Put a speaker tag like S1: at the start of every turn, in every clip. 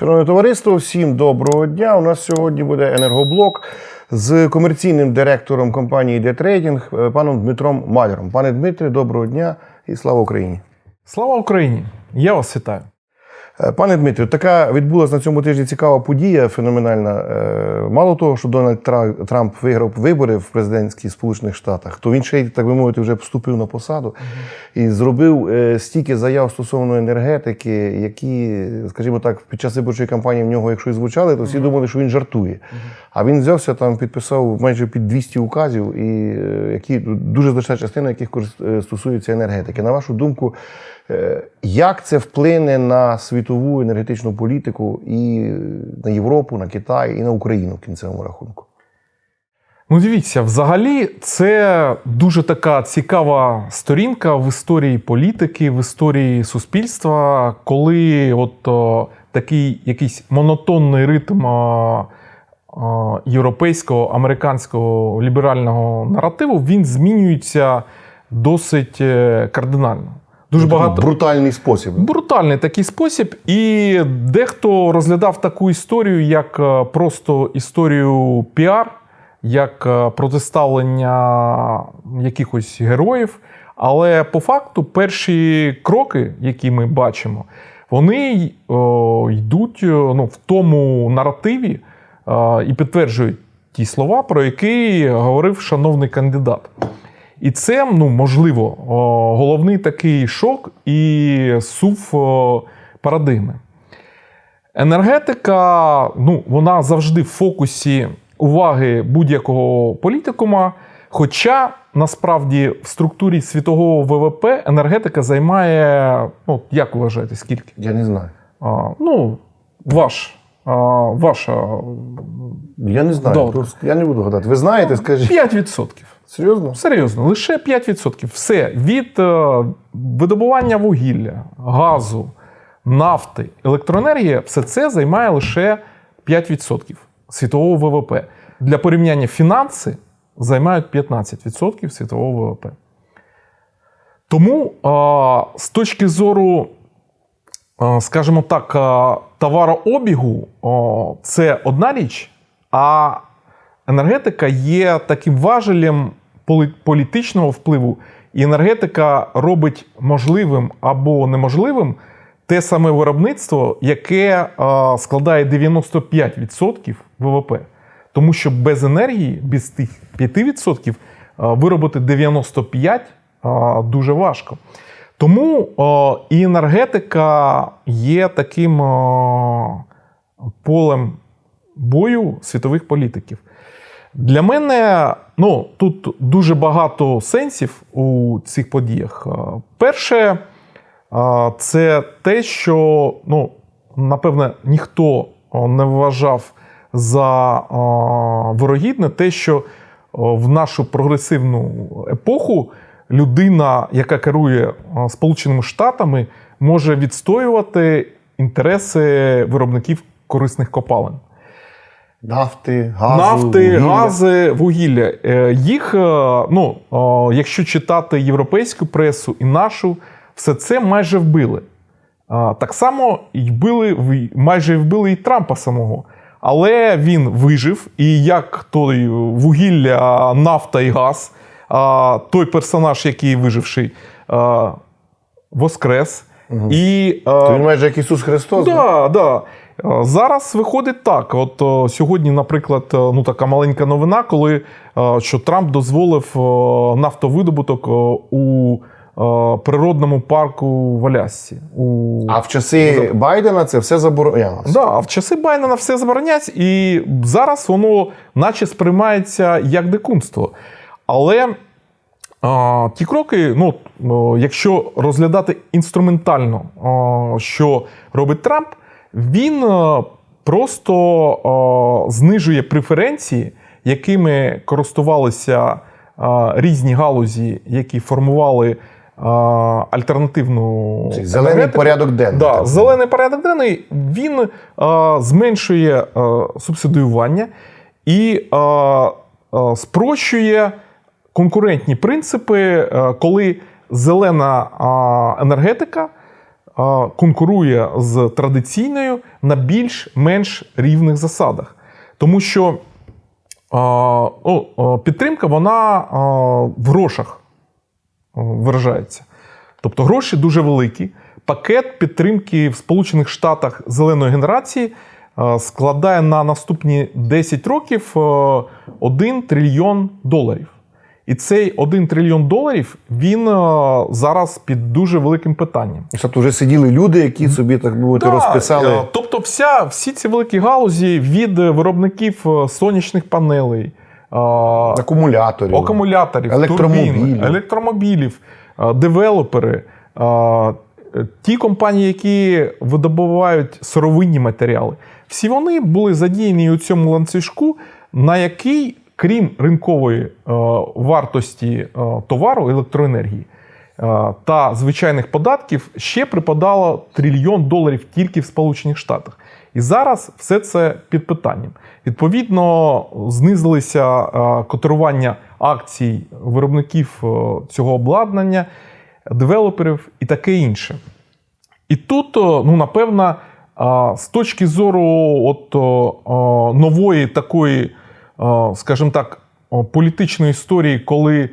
S1: Шановне товариство, всім доброго дня. У нас сьогодні буде енергоблок з комерційним директором компанії Детрейдінг е, паном Дмитром Маляром. Пане Дмитре, доброго дня і слава Україні.
S2: Слава Україні! Я вас вітаю.
S1: Е, Пане Дмитрію, така відбулася на цьому тижні цікава подія, феноменальна. Е, Мало того, що Дональд Трамп виграв вибори в президентських Сполучених Штатах, то він ще й, так би мовити, вже вступив на посаду і зробив е, стільки заяв стосовно енергетики, які, скажімо так, під час виборчої кампанії в нього, якщо і звучали, то всі думали, що він жартує. А він взявся там, підписав майже під 200 указів, і які дуже значна частина яких стосується енергетики. На вашу думку, Як це вплине на світову енергетичну політику і на Європу, на Китай, і на Україну в кінцевому рахунку?
S2: Ну, дивіться, взагалі, це дуже така цікава сторінка в історії політики, в історії суспільства, коли от о, такий якийсь монотонний ритм о, о, європейського, американського ліберального наративу він змінюється досить е, кардинально. Дуже багато
S1: брутальний спосіб.
S2: Брутальний такий спосіб, і дехто розглядав таку історію як е, просто історію піар, як е, протиставлення якихось героїв. Але по факту перші кроки, які ми бачимо, вони о, йдуть е, ну, в тому наративі е, і підтверджують ті слова, про які говорив шановний кандидат. І це, ну, можливо, головний такий шок і сув парадигми. Енергетика, ну, вона завжди в фокусі уваги будь-якого політикума. Хоча насправді в структурі світового ВВП енергетика займає, ну, як вважаєте, скільки?
S1: Я не знаю.
S2: А, ну, ваш, а, ваша
S1: Я не знаю. Я не буду гадати. Ви знаєте, скажіть.
S2: 5%.
S1: Серйозно?
S2: Серйозно, лише 5%. Все від е, видобування вугілля, газу, нафти, електроенергії, все це займає лише 5% світового ВВП. Для порівняння фінанси займають 15% світового ВВП. Тому е, з точки зору, е, скажімо так, е, товарообігу, о, це одна річ, а енергетика є таким важелем політичного впливу, і енергетика робить можливим або неможливим те саме виробництво, яке е, складає 95% ВВП. Тому що без енергії, без тих 5% е, виробити 95% е, дуже важко. Тому і енергетика є таким полем бою світових політиків. Для мене ну, тут дуже багато сенсів у цих подіях. Е, Перше, е, це те, що ну, напевне ніхто е, не вважав за вирогідне, те, що в нашу прогресивну епоху людина, яка керує Сполученими Штатами, може відстоювати інтереси виробників корисних копалин.
S1: Нафти, газу,
S2: Нафти,
S1: вугілля.
S2: гази, вугілля. Е, Їх, е, ну, е, якщо читати європейську пресу і нашу, все це майже вбили. Так само і вбили, майже вбили і Трампа самого. Але він вижив, і як той вугілля, нафта і газ, той персонаж, який виживший, воскрес. І, е,
S1: То він майже як Ісус Христос. да?
S2: Да, да. Зараз виходить так. От е, сьогодні, наприклад, е, ну така маленька новина, коли е, що Трамп дозволив е, нафтовидобуток е, у е, природному парку в Алясці. У...
S1: А в часи Байдена це все заборонялося.
S2: Да, а в часи Байдена все заборонять, і зараз воно наче сприймається як дикунство. Але а, ті кроки, ну, якщо розглядати інструментально, а, що робить Трамп, він е, просто е, знижує преференції, якими користувалися е, різні галузі, які формували альтернативну
S1: Цей зелений
S2: енергетику.
S1: порядок денний.
S2: Да,
S1: так.
S2: зелений порядок денний він е, зменшує е, субсидіювання і е, е, спрощує конкурентні принципи, е, коли зелена е, енергетика а, конкурує з традиційною на більш-менш рівних засадах. Тому що о, підтримка вона в грошах виражається. Тобто гроші дуже великі. Пакет підтримки в Сполучених Штатах зеленої генерації складає на наступні 10 років е, 1 трильйон доларів. І цей 1 трильйон доларів він е, зараз під дуже великим питанням.
S1: Тобто вже сиділи люди, які собі, так би мовити,
S2: Да,
S1: розписали.
S2: е, Тобто, вся, всі ці великі галузі від е, виробників сонячних панелей,
S1: Акумуляторів.
S2: акумуляторів,
S1: Електромобілів.
S2: турбін, електромобілів, девелопери, ті компанії, які видобувають сировинні матеріали, всі вони були задіяні у цьому ланцюжку, на який, крім ринкової е, вартості е, товару електроенергії е, та звичайних податків, ще припадало трильйон доларів тільки в Сполучених Штатах. І зараз все це під питанням. Відповідно, знизилися котирування акцій виробників цього обладнання, девелоперів і таке інше. І тут, ну, напевно, з точки зору от, нової такої, скажімо так, е, політичної історії, коли е,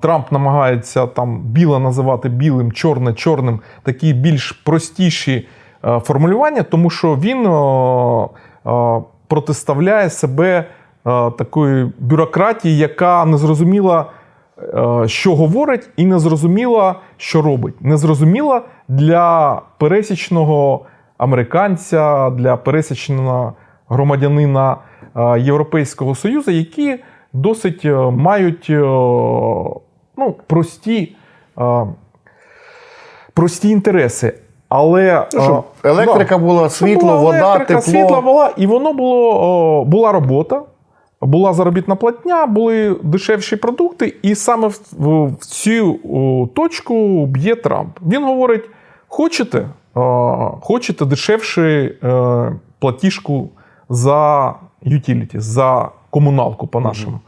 S2: Трамп намагається там біле називати білим, чорне чорним, такі більш простіші е, формулювання, тому що він е, е, протиставляє себе е, такої бюрократії, яка не зрозуміла, е, що говорить, і не зрозуміла, що робить. Не зрозуміла для пересічного американця, для пересічного громадянина е, Європейського Союзу, які досить е, мають е, ну, прості, е, прості інтереси. Але
S1: Ну,
S2: е,
S1: електрика була, світло,
S2: була
S1: вода,
S2: електрика,
S1: тепло.
S2: світла, вода, і воно було була робота, була заробітна платня, були дешевші продукти, і саме в, в, в цю о, точку б'є Трамп. Він говорить: хочете, о, хочете дешевше е, платіжку за utility, за комуналку по-нашому.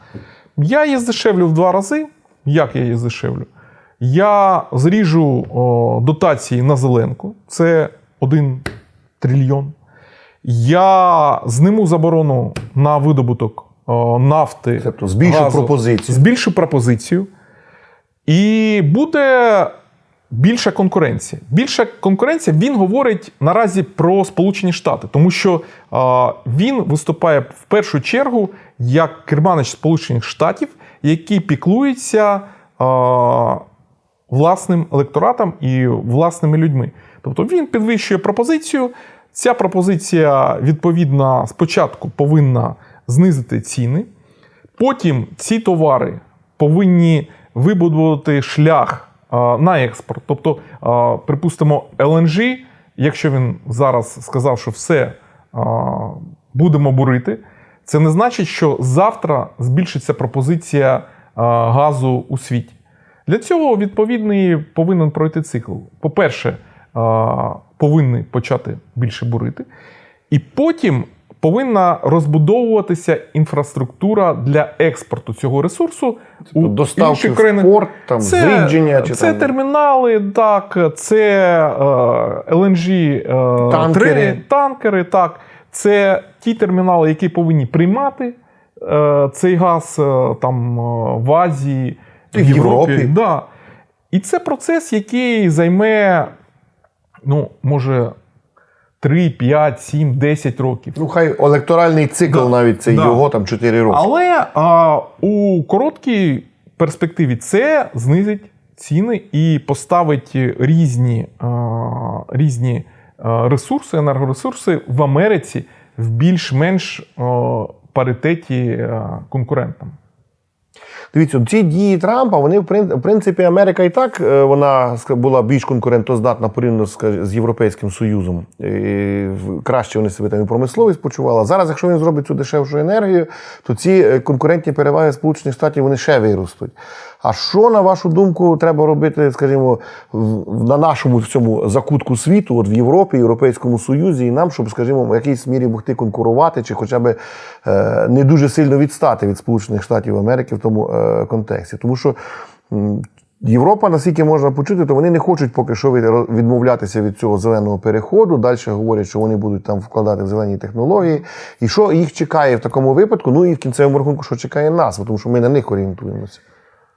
S2: Я її здешевлю в два рази. Як я її здешевлю? Я зріжу о, дотації на зеленку, це 1 трильйон. Я зниму заборону на видобуток о, нафти.
S1: Тобто збільшу
S2: газу,
S1: пропозицію.
S2: Збільшу пропозицію. І буде більша конкуренція. Більша конкуренція він говорить наразі про Сполучені Штати, тому що він виступає в першу чергу як керманич Сполучених Штатів, який піклується власним електоратом і власними людьми. Тобто він підвищує пропозицію. Ця пропозиція, відповідно, спочатку повинна знизити ціни. Потім ці товари повинні вибудувати шлях на експорт. Тобто, припустимо, LNG, якщо він зараз сказав, що все будемо бурити, це не значить, що завтра збільшиться пропозиція газу у світі. Для цього відповідний повинен пройти цикл. По-перше, повинні почати більше бурити, і потім повинна розбудовуватися інфраструктура для експорту цього ресурсу у
S1: доставки в
S2: країни.
S1: порт, там, зрідження чи
S2: це
S1: там-
S2: термінали, так, це е, LNG е,
S1: Танкери.
S2: тре- танкери, так. Це ті термінали, які повинні приймати е, цей газ е, там в Азії,
S1: І в Європі.
S2: Да. І це процес, який займе, ну, може, 3, 5, 7, 10 років.
S1: Ну, хай електоральний цикл
S2: Да.
S1: навіть це
S2: Да.
S1: його там 4 роки.
S2: Але а, у короткій перспективі це знизить ціни і поставить різні, а, різні ресурси, енергоресурси в Америці в більш-менш паритеті конкурентам.
S1: Дивіться, ці дії Трампа, вони в принципі Америка і так е, вона була більш конкурентоздатна порівняно з Європейським Союзом. І краще вони себе там і промисловість почували. Зараз, якщо він зробить цю дешевшу енергію, то ці е, конкурентні переваги Сполучених Штатів вони ще виростуть. А що, на вашу думку, треба робити, скажімо, на нашому цьому закутку світу, от в Європі, Європейському Союзі, і нам, щоб, скажімо, в якійсь мірі могти конкурувати, чи хоча б е, не дуже сильно відстати від Сполучених Штатів Америки в тому е, контексті. Тому що Європа, наскільки можна почути, то вони не хочуть поки що від- відмовлятися від цього зеленого переходу. Далі говорять, що вони будуть там вкладати в зелені технології. І що їх чекає в такому випадку? Ну і в кінцевому рахунку, що чекає нас, тому що ми на них орієнтуємося.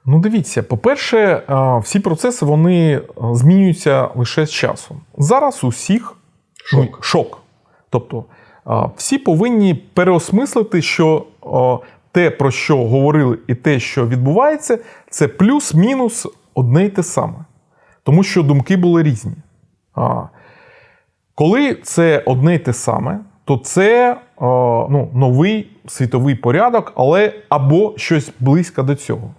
S2: Ну, дивіться, по-перше, всі процеси вони змінюються лише з часом. Зараз у всіх шок. Ну, шок. Тобто всі повинні переосмислити, що те, про що говорили, і те, що відбувається, це плюс-мінус одне й те саме. Тому що думки були різні. Коли це одне й те саме, то це е, ну, новий світовий порядок, але або щось близько до цього.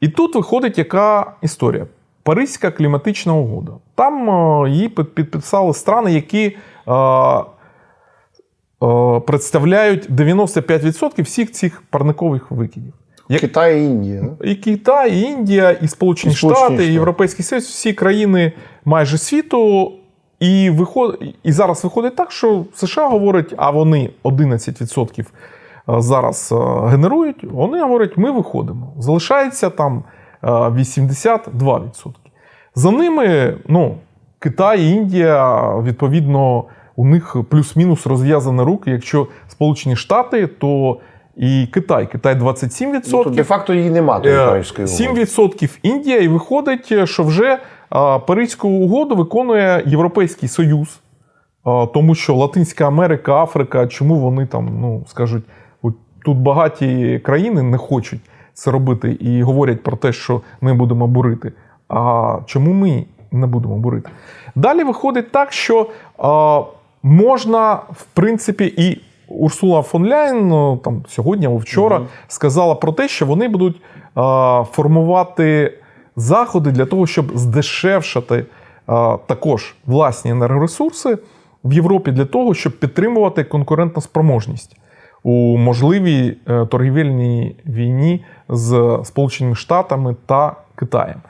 S2: І тут виходить яка історія? Паризька кліматична угода. Там е, її підписали страни, які е, е, представляють 95% всіх цих парникових викидів. Як-
S1: Китай і Індія.
S2: і Китай, і Індія, і Сполучені
S1: І Сполучені
S2: Штати, і Європейський Союз, всі країни майже світу. І, виход... і зараз виходить так, що США говорять, а вони 11% зараз е, генерують. Вони говорять, ми виходимо. Залишається там е, 82%. За ними, ну, Китай, Індія, відповідно, у них плюс-мінус розв'язані руки. Якщо Сполучені Штати, то і Китай. Китай 27%.
S1: Ну, то де-факто її немає тої
S2: Е, 7% Індія, і виходить, що вже Паризьку угоду виконує Європейський Союз, тому що Латинська Америка, Африка, чому вони там, ну скажуть, тут багаті країни не хочуть це робити і говорять про те, що ми будемо бурити. А чому ми не будемо бурити? Далі виходить так, що а, можна, в принципі, і Урсула фон Ляйн ну, там сьогодні або вчора сказала про те, що вони будуть а, формувати заходи для того, щоб здешевшати а, також власні енергоресурси в Європі для того, щоб підтримувати конкурентну спроможність у можливій е, торгівельній війні з Сполученими Штатами та Китаєм.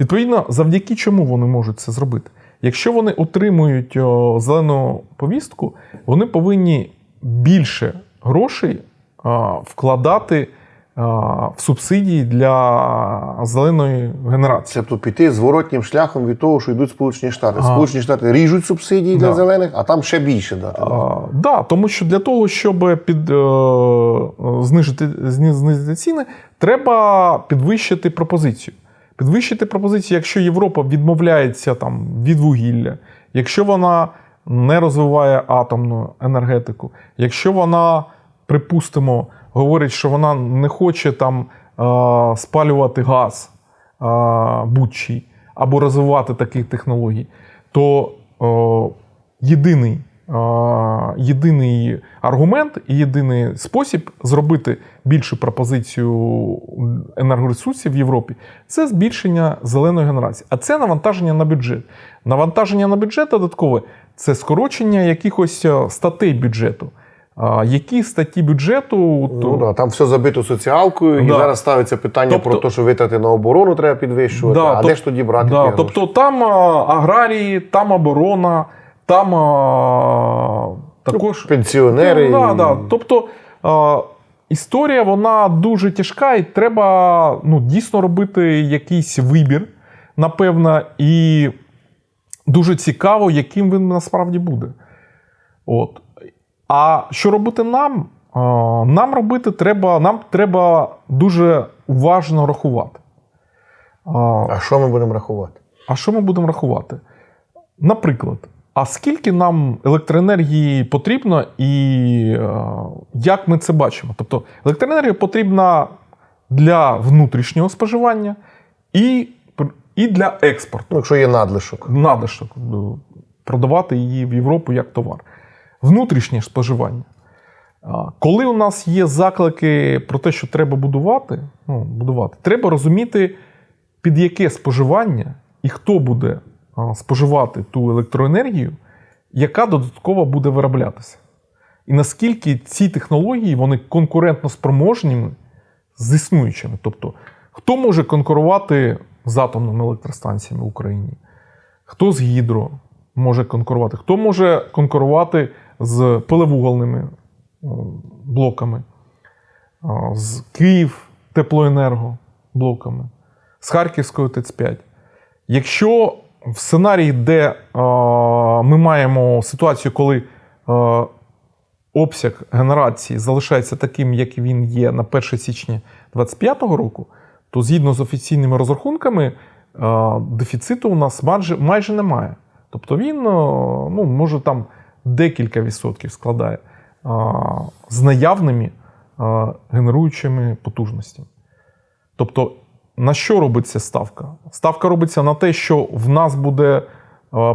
S2: Відповідно, завдяки чому вони можуть це зробити? Якщо вони отримують зелену повістку, вони повинні більше грошей вкладати в субсидії для зеленої генерації.
S1: Тобто піти зворотнім шляхом від того, що йдуть Сполучені Штати. Сполучені Штати ріжуть субсидії для зелених, а там ще більше дати. да?
S2: Да, тому що для того, щоб під, е, знижити, зні- знизити ціни, треба підвищити пропозицію. Підвищити пропозицію, якщо Європа відмовляється там, від вугілля, якщо вона не розвиває атомну енергетику, якщо вона, припустимо, говорить, що вона не хоче там спалювати газ будь-чий або розвивати таких технологій, то єдиний, єдиний аргумент і єдиний спосіб зробити більшу пропозицію енергоресурсів в Європі це збільшення зеленої генерації. А це навантаження на бюджет. Навантаження на бюджет додаткове це скорочення якихось статей бюджету. А Які статті бюджету
S1: Ну, да, там все забито соціалкою, і зараз ставиться питання
S2: Тобто-
S1: про те, що витрати на оборону треба підвищувати. а
S2: тоб-
S1: де ж тоді брати
S2: да, тобто там а, аграрії, там оборона, там а, також
S1: Пенсіонери.
S2: Ну, да, да. Тобто а, історія вона дуже тяжка, і треба ну, дійсно робити якийсь вибір, напевно, і дуже цікаво, яким він насправді буде. От. А що робити нам? Нам робити треба, нам треба дуже уважно рахувати.
S1: А, що ми будемо рахувати?
S2: а що ми будемо рахувати? Наприклад, а скільки нам електроенергії потрібно і е, як ми це бачимо? Тобто електроенергія потрібна для внутрішнього споживання і, і для експорту.
S1: Ну, якщо є надлишок.
S2: Надлишок ну, продавати її в Європу як товар. Внутрішнє споживання. Коли у нас є заклики про те, що треба будувати, ну, будувати, треба розуміти, під яке споживання і хто буде споживати ту електроенергію, яка додатково буде вироблятися. І наскільки ці технології вони конкурентно спроможними з існуючими. Тобто, хто може конкурувати з атомними електростанціями в Україні? Хто з гідро може конкурувати? Хто може конкурувати з пилевугольними блоками, з Київ теплоенерго блоками? з Харківською ТЕЦ-5. Якщо в сценарії, де е, ми маємо ситуацію, коли е, обсяг генерації залишається таким, як він є на 1 січня 2025 року, то згідно з офіційними розрахунками, е, дефіциту у нас майже, майже немає. Тобто він е, ну, може там декілька відсотків складає з наявними генеруючими потужностями. Тобто, на що робиться ставка? Ставка робиться на те, що в нас буде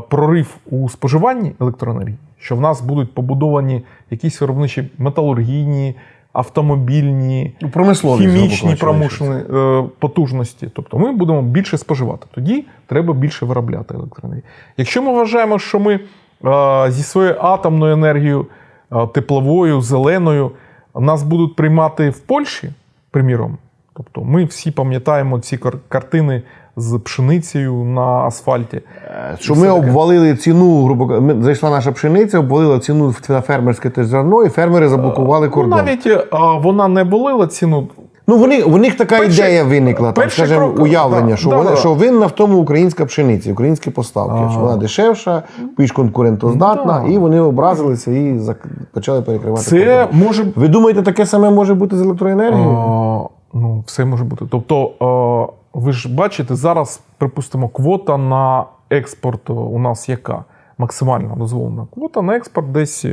S2: прорив у споживанні електроенергії, що в нас будуть побудовані якісь виробничі металургійні, автомобільні,
S1: Ну, промисловість,
S2: хімічні промишлені е, потужності. Тобто ми будемо більше споживати. Тоді треба більше виробляти електроенергії. Якщо ми вважаємо, що ми зі своєю атомною енергією, е, тепловою, зеленою нас будуть приймати в Польщі, приміром. Тобто ми всі пам'ятаємо ці картини з пшеницею на асфальті.
S1: Що ми обвалили ціну, грубо кажучи, зайшла наша пшениця, обвалила ціну на фермерське те зерно, і фермери заблокували
S2: Ну,
S1: кордон. Ну,
S2: навіть е, вона не болила ціну.
S1: Вони, у них така
S2: Перший-
S1: ідея виникла, там, скажімо,
S2: крок,
S1: уявлення,
S2: да,
S1: що,
S2: да,
S1: вона,
S2: да.
S1: що винна в тому українська пшениця, українські поставки,
S2: Ага.
S1: що вона дешевша, більш конкурентоздатна,
S2: Да.
S1: і вони образилися і зак- почали перекривати
S2: Це
S1: кордон.
S2: може
S1: Ви думаєте, таке саме може бути з електроенергією?
S2: А, ну, все може бути. Тобто, е, ви ж бачите, зараз, припустимо, квота на експорт у нас яка? Максимальна дозволена. Квота на експорт десь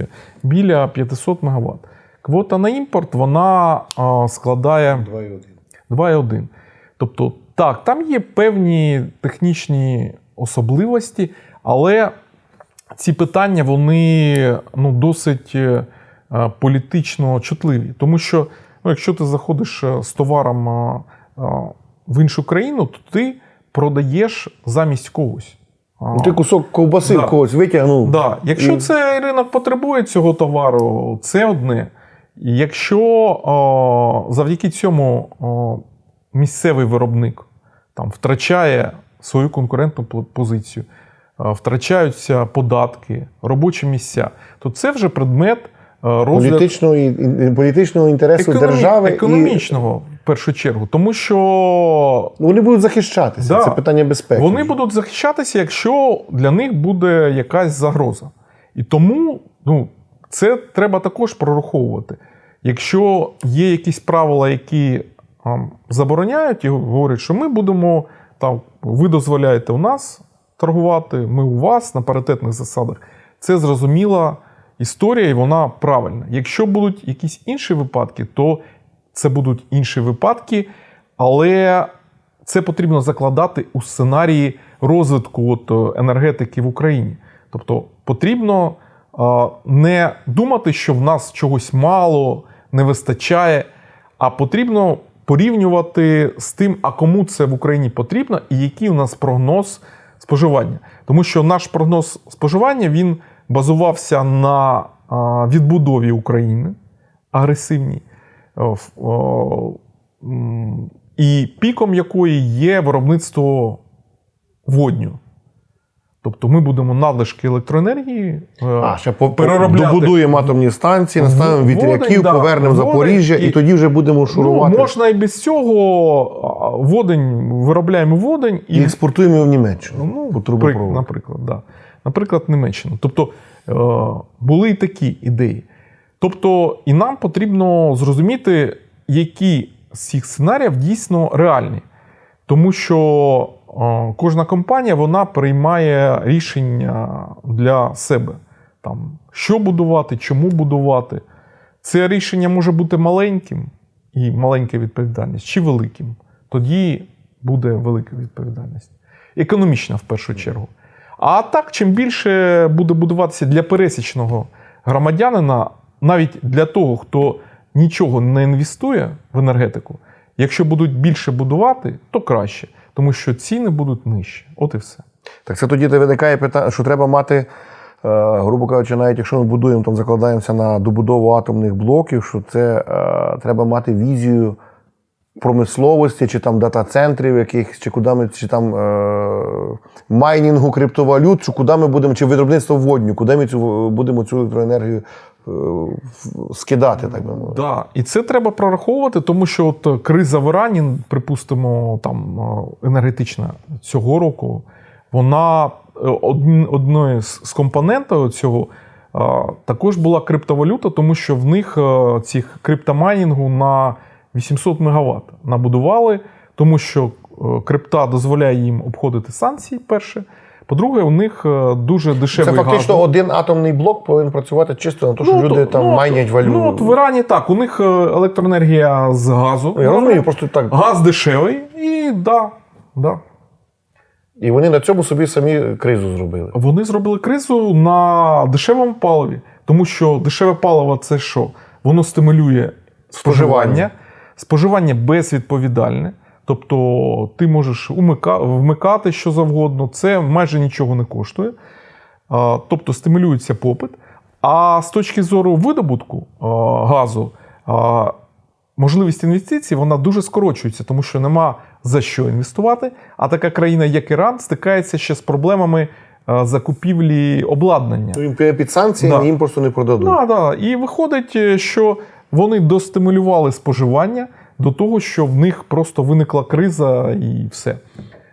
S2: біля 500 МВт. Квота на імпорт вона складає 2,1. Тобто, так, там є певні технічні особливості, але ці питання вони ну, досить е, е, політично чутливі. Тому що, ну, якщо ти заходиш е, з товаром в іншу країну, то ти продаєш замість когось.
S1: Ну, Ти кусок ковбаси
S2: Да.
S1: когось витягнув.
S2: Да. Якщо
S1: І-
S2: цей ринок потребує цього товару, це одне. І Якщо о, завдяки цьому о, місцевий виробник там, втрачає свою конкурентну позицію, втрачаються податки, робочі місця, то це вже предмет розгляду
S1: політичного, і- і- політичного інтересу
S2: економі-
S1: держави. І...
S2: економічного в першу чергу. Тому що
S1: Ну, Вони будуть захищатися.
S2: Да.
S1: Це питання безпеки.
S2: Вони будуть захищатися, якщо для них буде якась загроза. І тому ну, це треба також прораховувати. Якщо є якісь правила, які ам, забороняють і говорять, що ми будемо там, ви дозволяєте у нас торгувати, ми у вас на паритетних засадах, це зрозуміла історія, і вона правильна. Якщо будуть якісь інші випадки, то це будуть інші випадки, але це потрібно закладати у сценарії розвитку от, е, енергетики в Україні. Тобто потрібно не думати, що в нас чогось мало, не вистачає, а потрібно порівнювати з тим, а кому це в Україні потрібно, і який у нас прогноз споживання. Тому що наш прогноз споживання він базувався на відбудові України агресивній. І піком якої є виробництво водню. Тобто ми будемо надлишки електроенергії е,
S1: А, ще
S2: переробляти.
S1: добудуємо атомні станції, наставимо вітряків,
S2: да,
S1: повернемо
S2: водень
S1: Запоріжжя, і,
S2: і-
S1: тоді вже будемо шурувати.
S2: Ну, можна і без цього водень, виробляємо водень і,
S1: І експортуємо його в Німеччину
S2: ну,
S1: по
S2: при,
S1: трубопроводу.
S2: наприклад, да. наприклад, Німеччину. Тобто е, були і такі ідеї. Тобто, і нам потрібно зрозуміти, які з цих сценаріїв дійсно реальні. Тому що кожна компанія вона приймає рішення для себе. Там, що будувати, чому будувати. Це рішення може бути маленьким і маленька відповідальність, чи великим. Тоді буде велика відповідальність. Економічна в першу чергу. А так, чим більше буде будуватися для пересічного громадянина, навіть для того, хто нічого не інвестує в енергетику, якщо будуть більше будувати, то краще, тому що ціни будуть нижчі. От і все.
S1: Так це тоді виникає питання, що треба мати, е, грубо кажучи, навіть якщо ми будуємо, там закладаємося на добудову атомних блоків, що це е, треба мати візію промисловості, чи там дата-центрів якихось, чи куди ми, чи там е, майнінгу криптовалют, чи куди ми будемо, чи виробництво водню, куди ми цю будемо цю електроенергію скидати, так би мовити.
S2: Да. І це треба прораховувати, тому що от е, криза в Ірані, припустимо, там е, енергетична цього року, вона е, одною з компонентів цього е, також була криптовалюта, тому що в них е, цих криптомайнінгу на 800 МВт набудували, тому що е, крипта дозволяє їм обходити санкції. Перше. По-друге, у них е, дуже
S1: Це фактично
S2: газ.
S1: один атомний блок повинен працювати чисто на те, що
S2: Ну,
S1: люди
S2: то-
S1: там
S2: ну,
S1: майнять валюту.
S2: Ну, от в Ірані так, у них е, електроенергія з газу.
S1: Ну, Я розумію, просто так.
S2: Газ дешевий, і да, да.
S1: І вони на цьому собі самі кризу зробили.
S2: Вони зробили кризу на дешевому паливі, тому що дешеве паливо це що? Воно стимулює Споживання.
S1: споживання
S2: безвідповідальне. Тобто ти можеш вмикати що завгодно, це майже нічого не коштує. Тобто стимулюється попит. А з точки зору видобутку газу, можливість інвестицій вона дуже скорочується, тому що нема за що інвестувати. А така країна, як Іран, стикається ще з проблемами закупівлі обладнання.
S1: Їм Під санкціями
S2: Да.
S1: їм просто не продадуть.
S2: Да, да. І виходить, е, що вони достимулювали споживання до того, що в них просто виникла криза і все.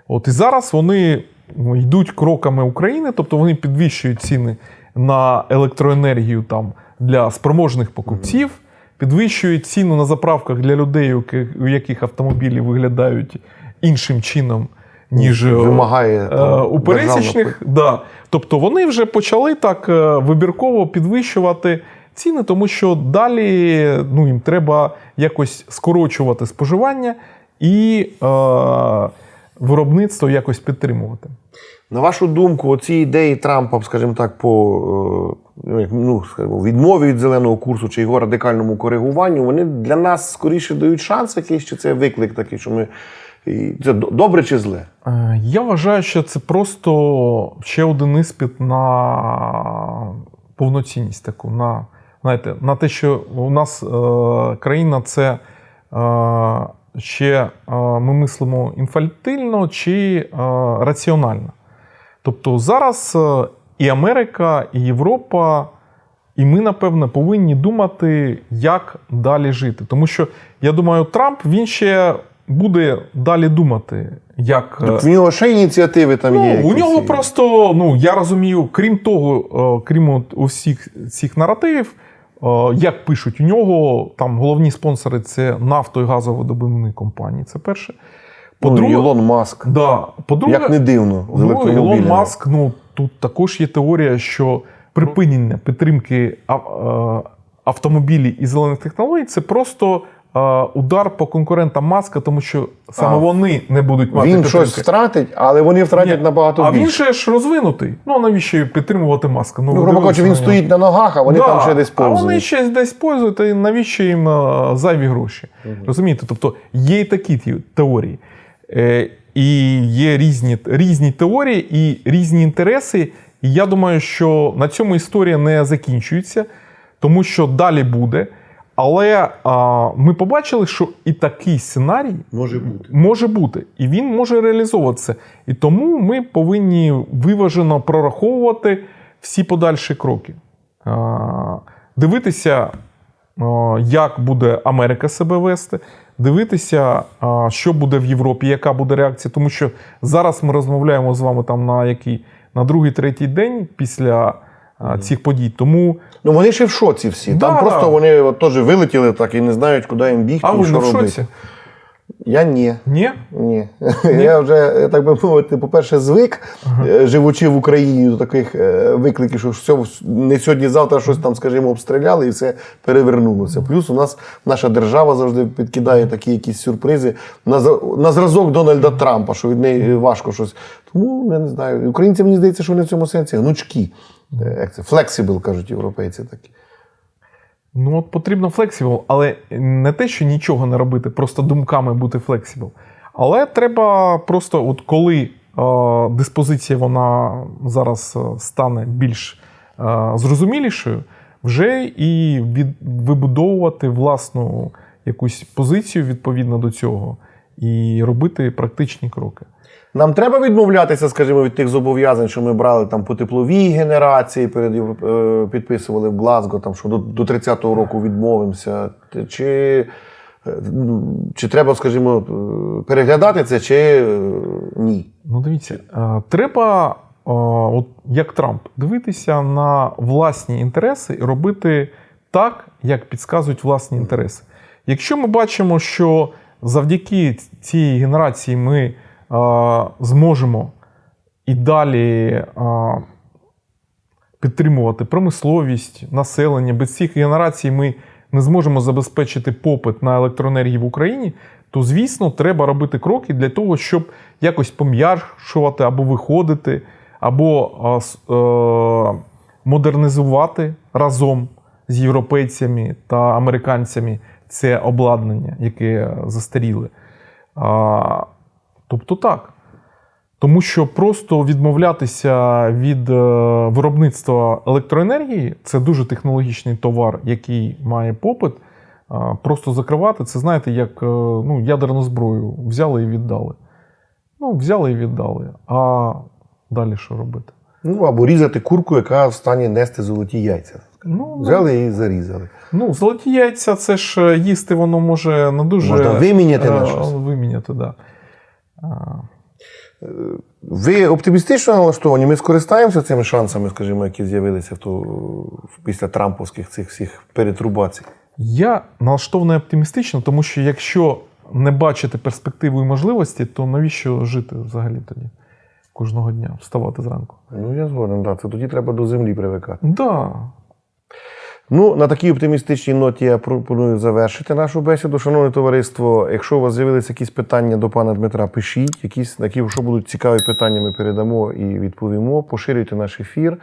S2: От і зараз вони ну, йдуть кроками України, тобто вони підвищують ціни на електроенергію там для спроможних покупців, підвищують ціну на заправках для людей, у яких- автомобілі виглядають іншим чином, ніж е,
S1: Вимагає
S2: Е,
S1: там,
S2: у пересічних, да. Тобто вони вже почали так е, вибірково підвищувати ціни, тому що далі ну, їм треба якось скорочувати споживання і е, виробництво якось підтримувати.
S1: На вашу думку, оці ідеї Трампа, скажімо так, по е, ну, ну, скажімо, відмові від зеленого курсу чи його радикальному коригуванню, вони для нас скоріше дають шанс якийсь, чи це виклик такий, що ми. Це добре чи зле?
S2: Е, Я вважаю, що це просто ще один іспит на повноцінність таку, на, знаєте, на те, що у нас е, країна це е, ще е, ми мислимо інфантильно чи е, раціонально. Тобто зараз е, і Америка, і Європа, і ми, напевне, повинні думати, як далі жити. Тому що я думаю, Трамп він ще буде далі думати, як.
S1: Так в нього ще ініціативи там
S2: Ну,
S1: є.
S2: у нього просто, ну я розумію, крім того, крім от усіх цих наративів, як пишуть, у нього там головні спонсори це нафто і газоводобувні компанії. Це перше.
S1: ну,
S2: По-друге,
S1: Ілон Маск.
S2: да, по-друге,
S1: Як не дивно, з
S2: Ну. Ілон Маск, ну тут також є теорія, що припинення підтримки е, автомобілів і зелених технологій це просто е, удар по конкурентам Маска, тому що саме
S1: А.
S2: вони не будуть мати
S1: Він
S2: підтримки.
S1: щось втратить, але вони втратять
S2: Ні.
S1: набагато
S2: а
S1: більше.
S2: він ще ж розвинутий. Ну а навіщо підтримувати маска?
S1: Ну,
S2: ви
S1: грубо кажучи, він
S2: на
S1: стоїть на ногах, а вони
S2: Да,
S1: там ще десь
S2: А вони ще десь пользують, і навіщо їм е, зайві гроші? Розумієте? Тобто є і такі теорії. Е, і є різні, різні теорії і різні інтереси. І я думаю, що на цьому історія не закінчується, тому що далі буде. Але а, ми побачили, що і такий сценарій
S1: Може бути.
S2: може бути, і він може реалізовуватися. І тому ми повинні виважено прораховувати всі подальші кроки. А, Дивитися, а, як буде Америка себе вести, дивитися, а, що буде в Європі, яка буде реакція. Тому що зараз ми розмовляємо з вами там на який на другий, третій день після цих подій. Тому
S1: Ну вони ще в шоці всі. Там просто
S2: да.
S1: вони от теж вилетіли так і не знають, куди їм бігти
S2: а
S1: і
S2: ви
S1: що
S2: в
S1: робити.
S2: шоці?
S1: Я ні.
S2: Ні?
S1: Ні. Я вже, так би мовити, по-перше, звик, е, живучи в Україні до таких е, викликів, що все, не сьогодні-завтра щось там, скажімо, обстріляли і все перевернулося. Плюс у нас наша держава завжди підкидає такі якісь сюрпризи на, на зразок Дональда Трампа, що від неї важко щось. Тому я не знаю. Українці, мені здається, що вони в цьому сенсі гнучкі. Е, Як це? Флексибл, кажуть європейці такі.
S2: Ну, от потрібно флексібл, але не те, що нічого не робити, просто думками бути флексібл. Але треба просто, от коли е, диспозиція вона зараз е, стане більш е, зрозумілішою, вже і від, вибудовувати власну якусь позицію відповідно до цього. і робити практичні кроки.
S1: Нам треба відмовлятися, скажімо, від тих зобов'язань, що ми брали там по тепловій генерації, перед е, підписували в Глазго, там, що до, до 30-го року відмовимося. Чи, е, чи треба, скажімо, е, переглядати це, чи е, ні?
S2: Ну, дивіться, треба, от як Трамп, дивитися на власні інтереси і робити так, як підказують власні інтереси. Якщо ми бачимо, що завдяки цій генерації ми зможемо і далі підтримувати промисловість, населення, без цих генерацій ми не зможемо забезпечити попит на електроенергію в Україні, то звісно треба робити кроки для того, щоб якось пом'якшувати або виходити, або е, модернізувати разом з європейцями та американцями це обладнання, яке застаріле. Тобто так. Тому що просто відмовлятися від е, виробництва електроенергії це дуже технологічний товар, який має попит. Просто закривати це, знаєте, як е, ну, ядерну зброю взяли і віддали. Ну, взяли і віддали. А далі що робити?
S1: Ну, або різати курку, яка в стані нести золоті яйця.
S2: Ну,
S1: Взяли і зарізали.
S2: ну, золоті яйця, це ж е, їсти воно може не дуже
S1: Можна виміняти на
S2: е,
S1: щось.
S2: Виміняти, да.
S1: Ви оптимістично налаштовані? Ми скористаємося цими шансами, скажімо, які з'явилися в ту, після трамповських цих всіх перетрубацій.
S2: Я налаштований оптимістично, тому що якщо не бачити перспективу і можливості, то навіщо жити взагалі тоді? Кожного дня вставати зранку.
S1: Ну, я згоден, да. Це тоді треба до землі привикати.
S2: Да.
S1: Ну, на такій оптимістичній ноті я пропоную завершити нашу бесіду. Шановне товариство, якщо у вас з'явилися якісь питання до пана Дмитра, пишіть. Якісь, які, що будуть цікаві питання, ми передамо і відповімо. Поширюйте наш ефір.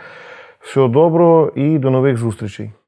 S1: Всього доброго і до нових зустрічей.